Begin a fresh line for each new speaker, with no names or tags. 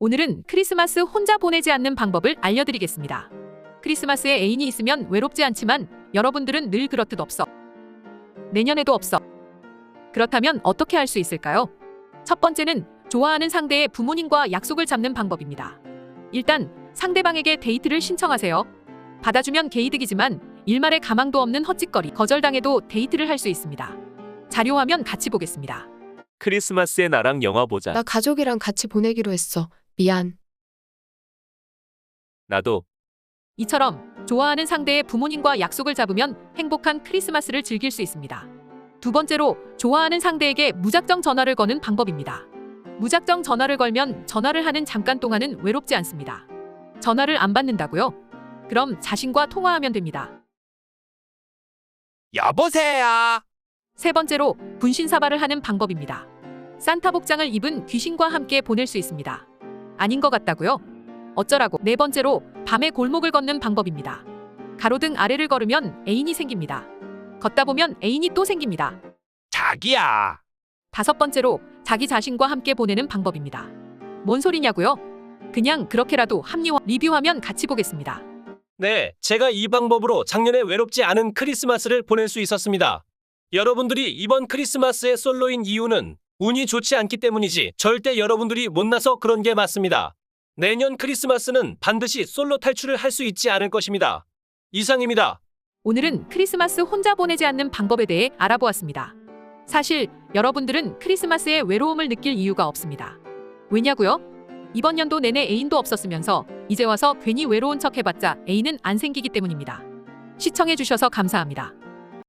오늘은 크리스마스 혼자 보내지 않는 방법을 알려드리겠습니다. 크리스마스에 애인이 있으면 외롭지 않지만 여러분들은 늘 그렇듯 없어. 내년에도 없어. 그렇다면 어떻게 할 수 있을까요? 첫 번째는 좋아하는 상대의 부모님과 약속을 잡는 방법입니다. 일단 상대방에게 데이트를 신청하세요. 받아주면 개이득이지만 일말의 가망도 없는 헛짓거리, 거절당해도 데이트를 할 수 있습니다. 자료화면 같이 보겠습니다.
크리스마스에 나랑 영화 보자.
나 가족이랑 같이 보내기로 했어. 미안.
나도
이처럼 좋아하는 상대의 부모님과 약속을 잡으면 행복한 크리스마스를 즐길 수 있습니다. 두 번째로 좋아하는 상대에게 무작정 전화를 거는 방법입니다. 무작정 전화를 걸면 전화를 하는 잠깐 동안은 외롭지 않습니다. 전화를 안 받는다고요? 그럼 자신과 통화하면 됩니다.
여보세요.
세 번째로 분신사발을 하는 방법입니다. 산타 복장을 입은 귀신과 함께 보낼 수 있습니다. 아닌 것 같다고요? 어쩌라고? 네 번째로 밤에 골목을 걷는 방법입니다. 가로등 아래를 걸으면 애인이 생깁니다. 걷다 보면 애인이 또 생깁니다.
자기야.
다섯 번째로 자기 자신과 함께 보내는 방법입니다. 뭔 소리냐고요? 그냥 그렇게라도 합리화 리뷰하면 같이 보겠습니다.
네, 제가 이 방법으로 작년에 외롭지 않은 크리스마스를 보낼 수 있었습니다. 여러분들이 이번 크리스마스에 솔로인 이유는 운이 좋지 않기 때문이지 절대 여러분들이 못나서 그런 게 맞습니다. 내년 크리스마스는 반드시 솔로 탈출을 할 수 있지 않을 것입니다. 이상입니다.
오늘은 크리스마스 혼자 보내지 않는 방법에 대해 알아보았습니다. 사실 여러분들은 크리스마스에 외로움을 느낄 이유가 없습니다. 왜냐고요? 이번 연도 내내 애인도 없었으면서 이제 와서 괜히 외로운 척 해봤자 애인은 안 생기기 때문입니다. 시청해주셔서 감사합니다.